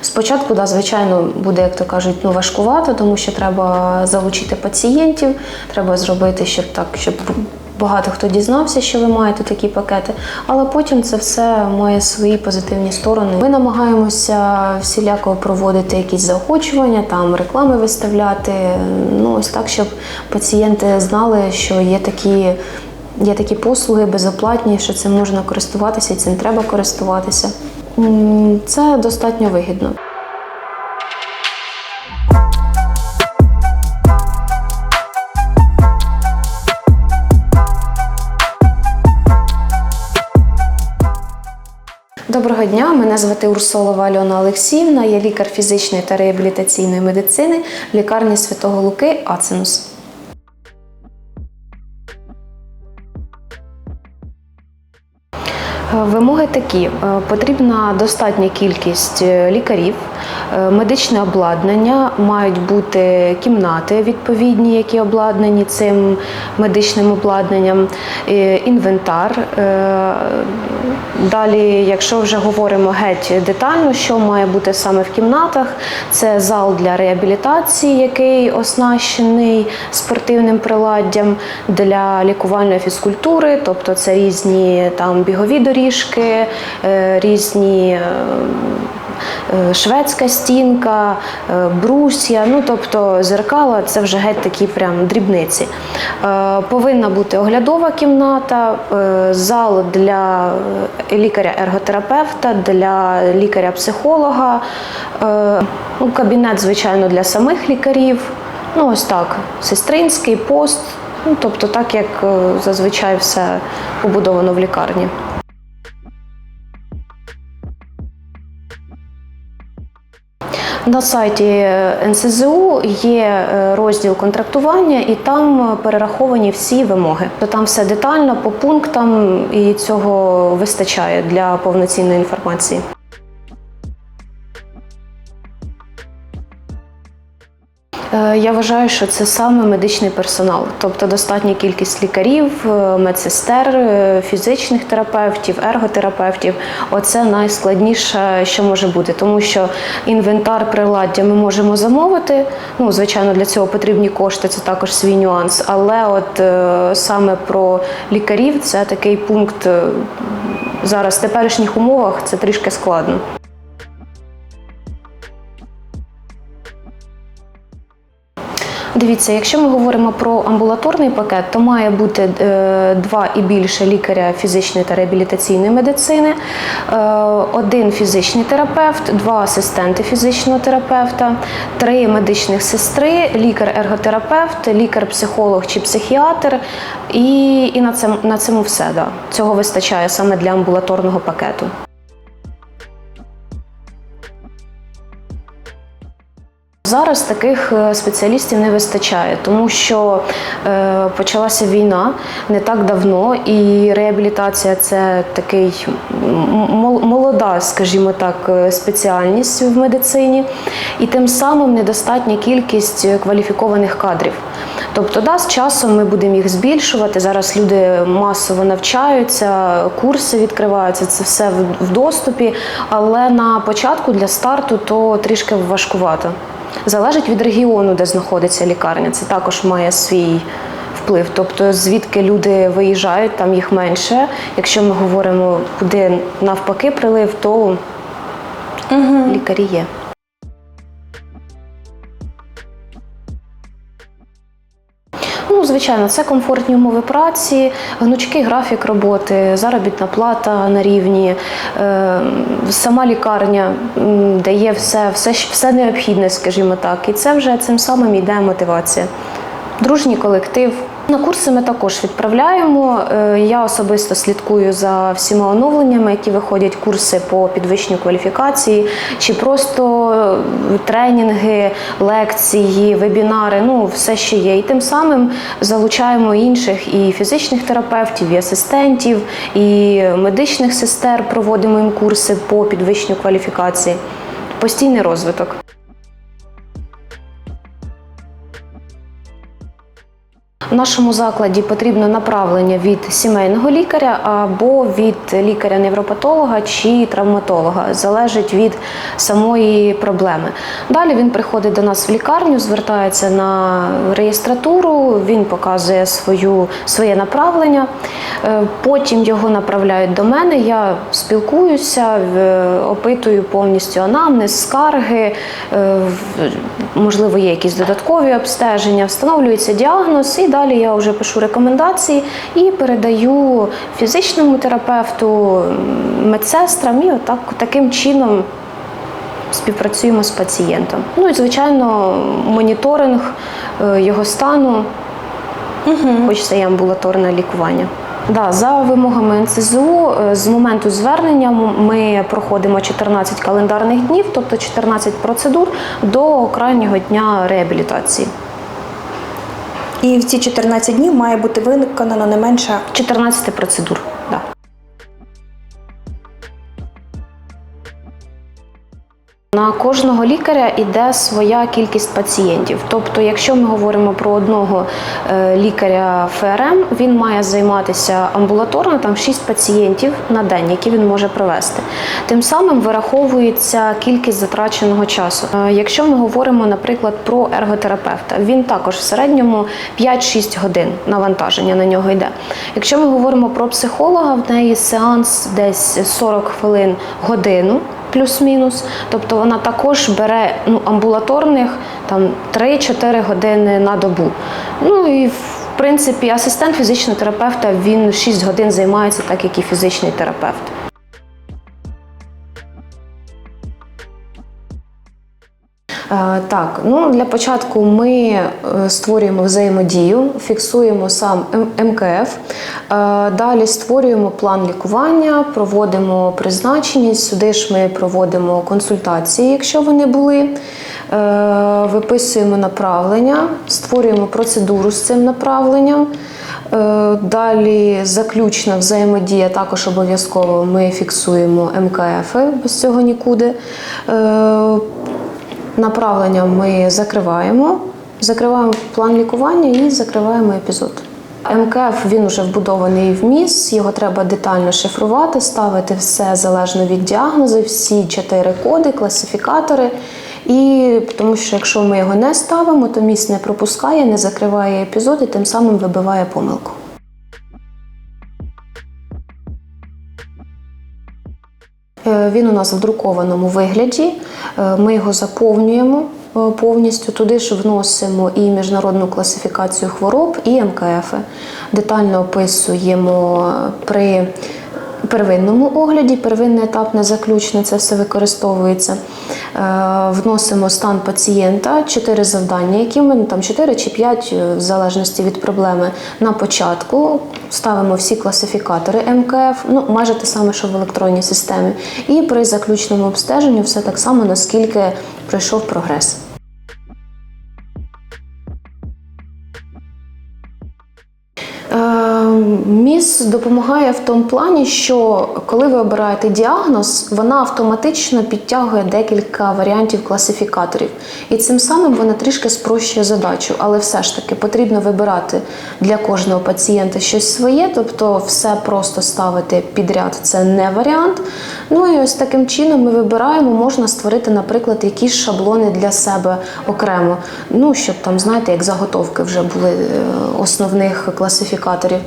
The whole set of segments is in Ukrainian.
Спочатку, да, звичайно, буде, як то кажуть, ну важкувато, тому що треба залучити пацієнтів, треба зробити, щоб так, щоб багато хто дізнався, що ви маєте такі пакети. Але потім це все має свої позитивні сторони. Ми намагаємося всіляко проводити якісь заохочування, там реклами виставляти. Ну ось так, щоб пацієнти знали, що є такі. Є такі послуги безоплатні, що цим можна користуватися і цим треба користуватися. Це достатньо вигідно. Доброго дня, мене звати Урсолова Альона Олексіївна, я лікар фізичної та реабілітаційної медицини лікарні Святого Луки Ацинус. Вимоги такі: Е, потрібна достатня кількість е, лікарів, е, медичне обладнання, мають бути кімнати відповідні, які обладнані цим медичним обладнанням, інвентар. Далі, якщо вже говоримо геть детально, що має бути саме в кімнатах, це зал для реабілітації, який оснащений спортивним приладдям для лікувальної фізкультури, тобто це різні там бігові доріжки, е, різні. е, е, Шведська стінка, брусья, ну тобто зеркала це вже геть такі прям дрібниці. Повинна бути оглядова кімната, зал для лікаря-ерготерапевта, для лікаря-психолога, ну, кабінет, звичайно, для самих лікарів. Ну, ось так, сестринський пост, ну, тобто так, як зазвичай все побудовано в лікарні. На сайті НСЗУ є е, розділ контрактування, і там е, перераховані всі вимоги. Там все детально по пунктам, і цього вистачає для повноцінної інформації. Я вважаю, що це саме медичний персонал, тобто достатня кількість лікарів, е, медсестер, е, фізичних терапевтів, ерготерапевтів. Оце найскладніше, що може бути, тому що інвентар приладдя ми можемо замовити. Ну, звичайно, для цього потрібні кошти, це також свій нюанс. Але от е, саме про лікарів це такий пункт е, зараз в теперішніх умовах це трішки складно. Дивіться, якщо ми говоримо про амбулаторний пакет, то має бути е, два і більше лікаря фізичної та реабілітаційної медицини, е, один фізичний терапевт, два асистенти фізичного терапевта, три медичних сестри, лікар-ерготерапевт, лікар-психолог чи психіатр. І, і на, цьому, на цьому все. Да. Цього вистачає саме для амбулаторного пакету. Зараз таких е, спеціалістів не вистачає, тому що е, почалася війна не так давно, і реабілітація це такий молода, скажімо так, е, спеціальність в медицині, і тим самим недостатня кількість кваліфікованих кадрів. Тобто, да, з часом ми будемо їх збільшувати. Зараз люди масово навчаються, курси відкриваються, це все в доступі. Але на початку для старту то трішки важкувато. Залежить від регіону, де знаходиться лікарня. Це також має свій вплив. Тобто, звідки люди виїжджають, там їх менше. Якщо ми говоримо, куди навпаки прилив, то лікарі є. Звичайно, це комфортні умови праці, гнучкий графік роботи, заробітна плата на рівні, е, сама лікарня дає все, все, все необхідне, скажімо так. І це вже цим самим йде мотивація. Дружній колектив. На курси ми також відправляємо. Е, Я особисто слідкую за всіма оновленнями, які виходять курси по підвищенню кваліфікації, чи просто е, тренінги, лекції, вебінари, ну все, що є. І тим самим залучаємо інших і фізичних терапевтів, і асистентів, і медичних сестер. Проводимо їм курси по підвищенню кваліфікації. Постійний розвиток. В нашому закладі потрібно направлення від сімейного лікаря або від лікаря-невропатолога чи травматолога, залежить від самої проблеми. Далі він приходить до нас в лікарню, звертається на реєстратуру, він показує свою, своє направлення. Е, Потім його направляють до мене. Я спілкуюся, опитую повністю анамнез, скарги, е, можливо, є якісь додаткові обстеження, встановлюється діагноз, і далі я вже пишу рекомендації і передаю фізичному терапевту, медсестрам, і отак таким чином співпрацюємо з пацієнтом. Ну і звичайно, моніторинг е, його стану, хоч це і амбулаторне лікування. Да, за вимогами НСЗУ е, з моменту звернення ми проходимо 14 календарних днів, тобто 14 процедур до крайнього дня реабілітації. І в ці 14 днів має бути виконано не менше 14 процедур. Кожного лікаря йде своя кількість пацієнтів. Тобто, якщо ми говоримо про одного е, лікаря ФРМ, він має займатися амбулаторно там 6 пацієнтів на день, які він може провести. Тим самим вираховується кількість затраченого часу. Е, Якщо ми говоримо, наприклад, про ерготерапевта, він також в середньому 5-6 годин навантаження на нього йде. Якщо ми говоримо про психолога, в неї сеанс десь 40 хвилин годину. Плюс-мінус, тобто вона також бере ну, амбулаторних там 3-4 години на добу. Ну і в принципі асистент фізичного терапевта він 6 годин займається, так як і фізичний терапевт. Так, ну для початку ми е, створюємо взаємодію, фіксуємо сам МКФ. Е, Далі створюємо план лікування, проводимо призначеність. Сюди ж ми проводимо консультації, якщо вони були. Е, Виписуємо направлення, створюємо процедуру з цим направленням. Е, Далі заключна взаємодія також обов'язково ми фіксуємо МКФ, без цього нікуди. Направлення ми закриваємо, закриваємо план лікування і закриваємо епізод. МКФ він вже вбудований в міс, його треба детально шифрувати, ставити все залежно від діагнозу, всі чотири коди, класифікатори. І тому що якщо ми його не ставимо, то міс не пропускає, не закриває епізод і тим самим вибиває помилку. Він у нас в друкованому вигляді. Е, Ми його заповнюємо е, повністю. Туди ж вносимо і міжнародну класифікацію хвороб, і МКФ. Детально описуємо е, при первинному огляді, первинний етап не заключний, це все використовується. Е, Вносимо стан пацієнта, чотири завдання, які ми там 4 чи 5, в залежності від проблеми. На початку ставимо всі класифікатори МКФ, ну майже те саме, що в електронній системі. І при заключному обстеженні все так само, наскільки пройшов прогрес. Міс допомагає в тому плані, що коли ви обираєте діагноз, вона автоматично підтягує декілька варіантів класифікаторів. І цим самим вона трішки спрощує задачу. Але все ж таки потрібно вибирати для кожного пацієнта щось своє, тобто все просто ставити підряд це не варіант. Ну і ось таким чином ми вибираємо, можна створити, наприклад, якісь шаблони для себе окремо. Ну, щоб там, знаєте, як заготовки вже були е, основних класифікаторів.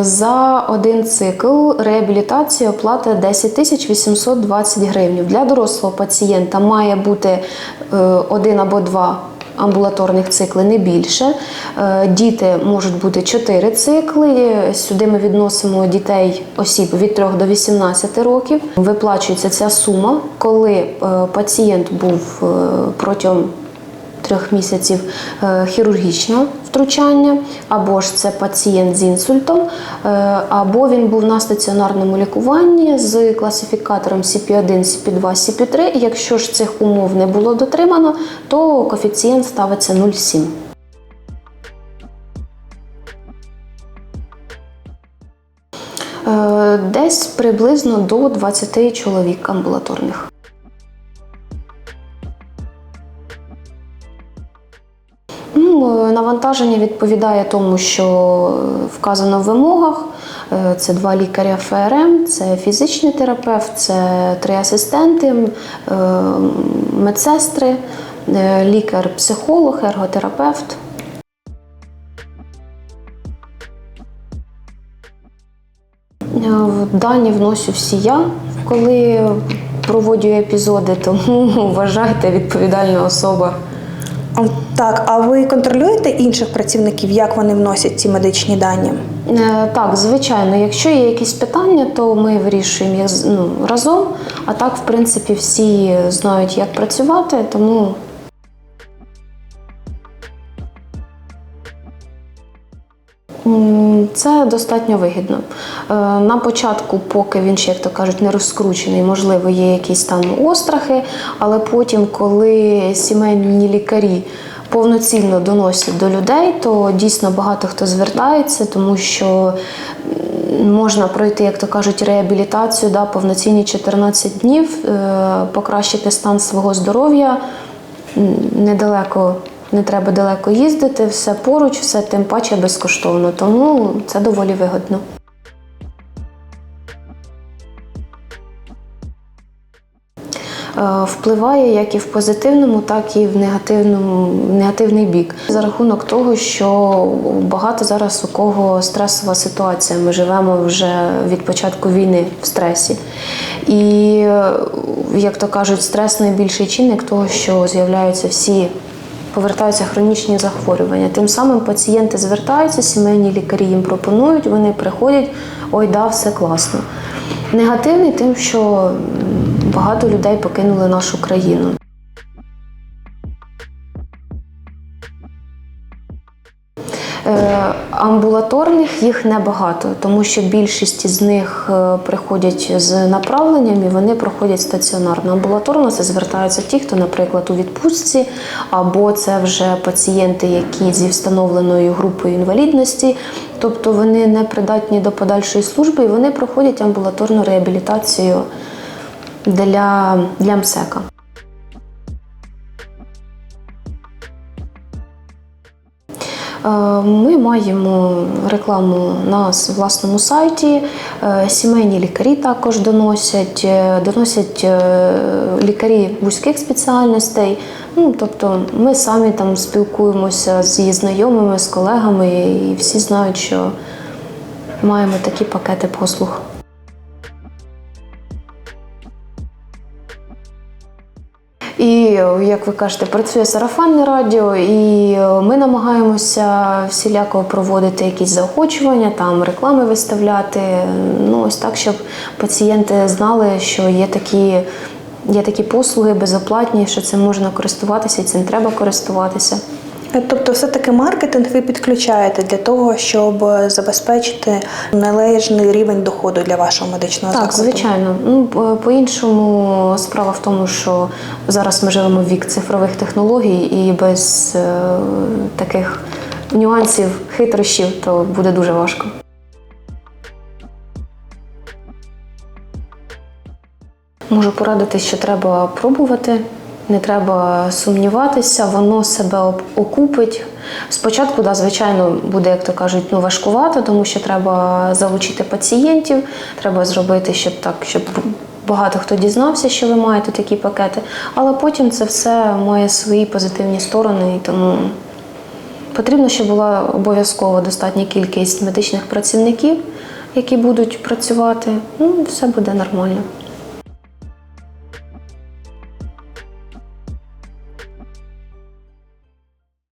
За один цикл реабілітація оплата 10 тисяч 820 гривень. Для дорослого пацієнта має бути е, один або два амбулаторних цикли, не більше. Е, Діти можуть бути 4 цикли. Сюди ми відносимо дітей осіб від 3 до 18 років. Виплачується ця сума, коли е, пацієнт був е, протягом трьох місяців е, хірургічне втручання, або ж це пацієнт з інсультом, е, або він був на стаціонарному лікуванні з класифікатором CP1, CP2, CP3. Якщо ж цих умов не було дотримано, то коефіцієнт ставиться 0,7. Е, Десь приблизно до 20 чоловік амбулаторних. Навантаження відповідає тому, що е, вказано в вимогах. Е, Це два лікаря ФРМ, це фізичний терапевт, це три асистенти, е, медсестри, лікар-психолог, ерготерапевт. Дані вносю всі я, коли проводжу епізоди, тому вважайте відповідальна особа. Так, а ви контролюєте інших працівників, як вони вносять ці медичні дані? Е, Так, звичайно, якщо є якісь питання, то ми вирішуємо їх ну, разом. А так, в принципі, всі знають, як працювати, тому це достатньо вигідно. Е, На початку, поки він ще, як то кажуть, не розкручений, можливо, є якісь там острахи, але потім, коли сімейні лікарі повноцінно доносять до людей, то дійсно багато хто звертається, тому що можна пройти, як то кажуть, реабілітацію, да, повноцінні 14 днів, е, покращити стан свого здоров'я недалеко. Не треба далеко їздити, все поруч, все тим паче безкоштовно, тому це доволі вигодно. Впливає як і в позитивному, так і в негативному в негативний бік за рахунок того, що багато зараз у кого стресова ситуація. Ми живемо вже від початку війни в стресі. І, е, як то кажуть, стрес найбільший чинник того, що з'являються всі повертаються хронічні захворювання. Тим самим пацієнти звертаються, сімейні лікарі їм пропонують, вони приходять, ой, да, все класно. Негативний тим, що багато людей покинули нашу країну. Е, Амбулаторних їх небагато, тому що більшість з них е, приходять з направленням і вони проходять стаціонарно. Амбулаторно це звертаються ті, хто, наприклад, у відпустці, або це вже пацієнти, які зі встановленою групою інвалідності, тобто вони не придатні до подальшої служби, і вони проходять амбулаторну реабілітацію для, для МСЕКа. Е, Ми маємо рекламу на власному сайті. Е, Сімейні лікарі також доносять, е, доносять лікарі вузьких спеціальностей. Ну, тобто ми самі там спілкуємося зі знайомими, з колегами, і всі знають, що маємо такі пакети послуг. І, як ви кажете, працює сарафанне радіо, і е, ми намагаємося всіляко проводити якісь заохочування, там реклами виставляти. Ну, ось так, щоб пацієнти знали, що є такі, є такі послуги безоплатні, що цим можна користуватися і цим треба користуватися. Е, Тобто, все-таки маркетинг ви підключаєте для того, щоб е, забезпечити належний рівень доходу для вашого медичного Так, закладу? звичайно. Ну по- по-іншому справа в тому, що зараз ми живемо в вік цифрових технологій, і без е, таких нюансів, хитрощів, то буде дуже важко. Можу порадити, що треба пробувати, не треба сумніватися, воно себе окупить. Спочатку, да, звичайно, буде, як то кажуть, ну, важкувато, тому що треба залучити пацієнтів, треба зробити, щоб так, щоб багато хто дізнався, що ви маєте такі пакети. Але потім це все має свої позитивні сторони, і тому потрібно, щоб була обов'язково достатня кількість медичних працівників, які будуть працювати. Ну, все буде нормально.